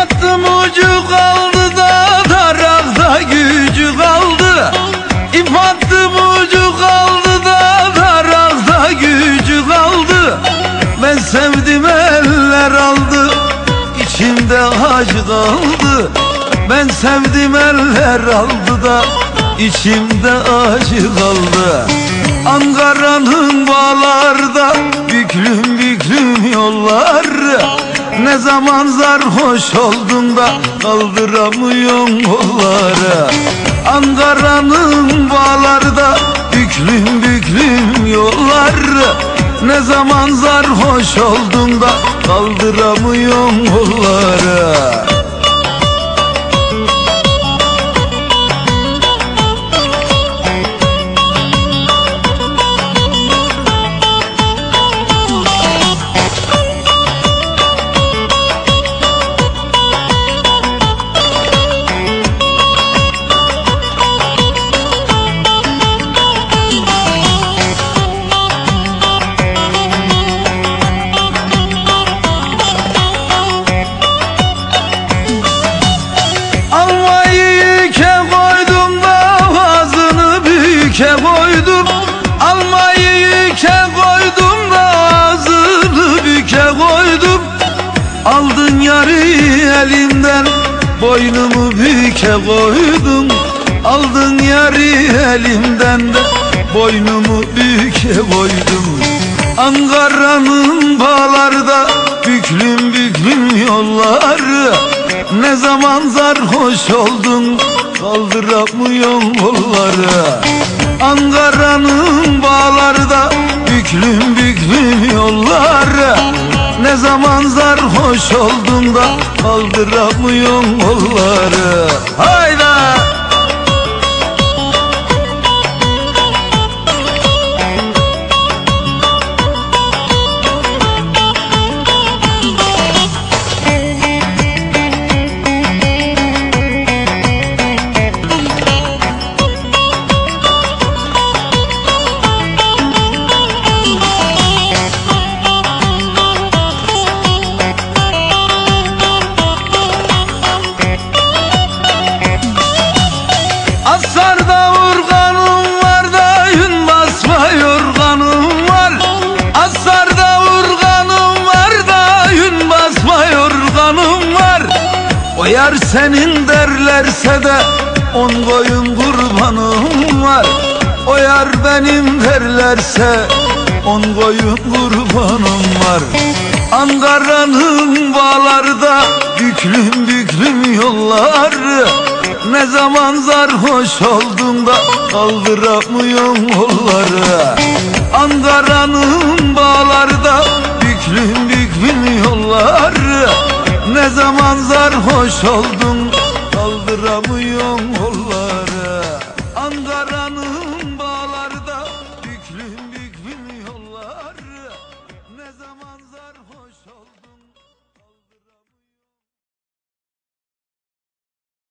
İp attım ucu kaldı da tarakta gücü kaldı. İp attım ucu kaldı da tarakta gücü kaldı. Ben sevdim eller aldı içimde acı kaldı. Ben sevdim eller aldı da içimde acı kaldı. Ankara'nın bağlarda büklüm büklüm yollar Ne zaman sarhoş oldun da kaldıramıyorum kolları Ankara'nın bağlarda büklüm büklüm yollar Ne zaman sarhoş oldun da kaldıramıyorum kolları yarı elimden boynumu büke koydum. Aldın yarı elimden de boynumu büke koydum. Ankara'nın bağlarda büklüm büklüm yolları. Ne zaman sarhoş oldun kaldıramıyorum kolları. Ankara'nın kaldıramıyorum kolları Hayda! Yar senin derlerse de on koyun kurbanım var. O yar benim derlerse on koyun kurbanım var. Ankara'nın bağlarda büklüm büklüm yollar Ne zaman sarhoş oldun da kaldıramıyorum kolları Ankara'nın bağlarda büklüm büklüm yollar Ne zaman sarhoş oldun